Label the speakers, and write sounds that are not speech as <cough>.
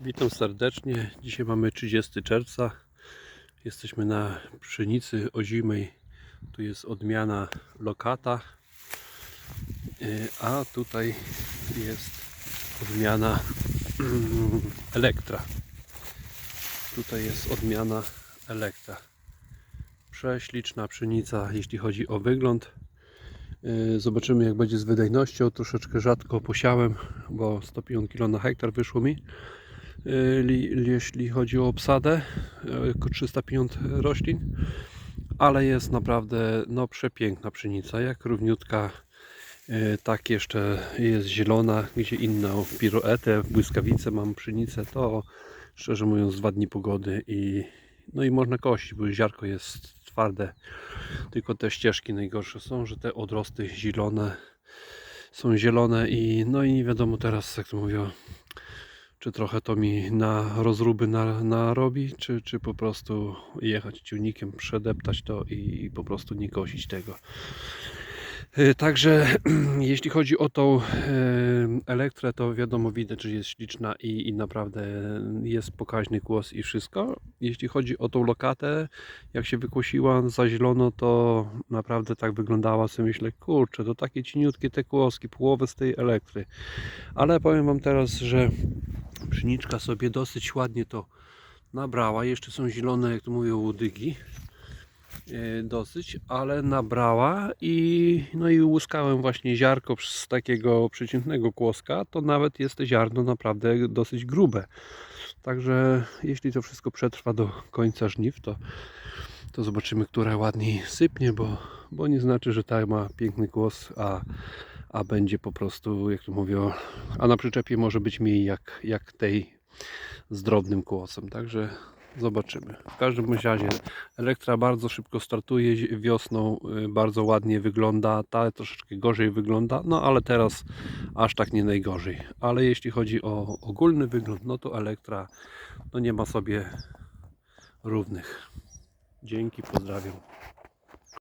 Speaker 1: Witam serdecznie. Dzisiaj mamy 30 czerwca. Jesteśmy na pszenicy ozimej. Tu jest odmiana lokata, Yy, a tutaj jest odmiana <clears throat> elektra. Tutaj jest odmiana elektra. Prześliczna pszenica, jeśli chodzi o wygląd. Yy, Zobaczymy jak będzie z wydajnością. Troszeczkę rzadko posiałem, bo 150 kg na hektar wyszło mi. Li- jeśli chodzi o obsadę, około 350 roślin, ale jest naprawdę no, przepiękna pszenica, jak równiutka, yy, tak jeszcze jest zielona, gdzie inną piruetę, błyskawice mam pszenicę, to szczerze mówiąc dwa dni pogody i no i można kosić, bo ziarko jest twarde, tylko te ścieżki najgorsze są, że te odrosty zielone są zielone i no i nie wiadomo teraz, jak to mówią, czy trochę to mi na rozruby na, narobi, czy, czy po prostu jechać ciągnikiem, przedeptać to i po prostu nie kosić tego. E, Także <clears throat> jeśli chodzi o tą e, elektrę, to wiadomo widać, że jest śliczna i, i naprawdę jest pokaźny głos i wszystko. Jeśli chodzi o tą lokatę, jak się wykłosiła za zielono, to naprawdę tak wyglądała, sobie myślę, kurczę, to takie cieniutkie te kłoski, połowę z tej elektry. Ale powiem Wam teraz, że pszeniczka sobie dosyć ładnie to nabrała. Jeszcze są zielone, jak to mówią, łodygi. E, Dosyć, ale nabrała i no i łuskałem właśnie ziarko z takiego przeciętnego kłoska, to nawet jest to ziarno naprawdę dosyć grube. Także jeśli to wszystko przetrwa do końca żniw, to, to zobaczymy, która ładniej sypnie, bo, bo nie znaczy, że ta ma piękny głos, a, a będzie po prostu, jak to mówią, a na przyczepie może być mniej jak, jak tej z drobnym kłosem. Także zobaczymy. W każdym razie Elektra bardzo szybko startuje wiosną, y, bardzo ładnie wygląda, ta troszeczkę gorzej wygląda, no ale teraz aż tak nie najgorzej. Ale jeśli chodzi o ogólny wygląd, no to Elektra no nie ma sobie równych. Dzięki, pozdrawiam.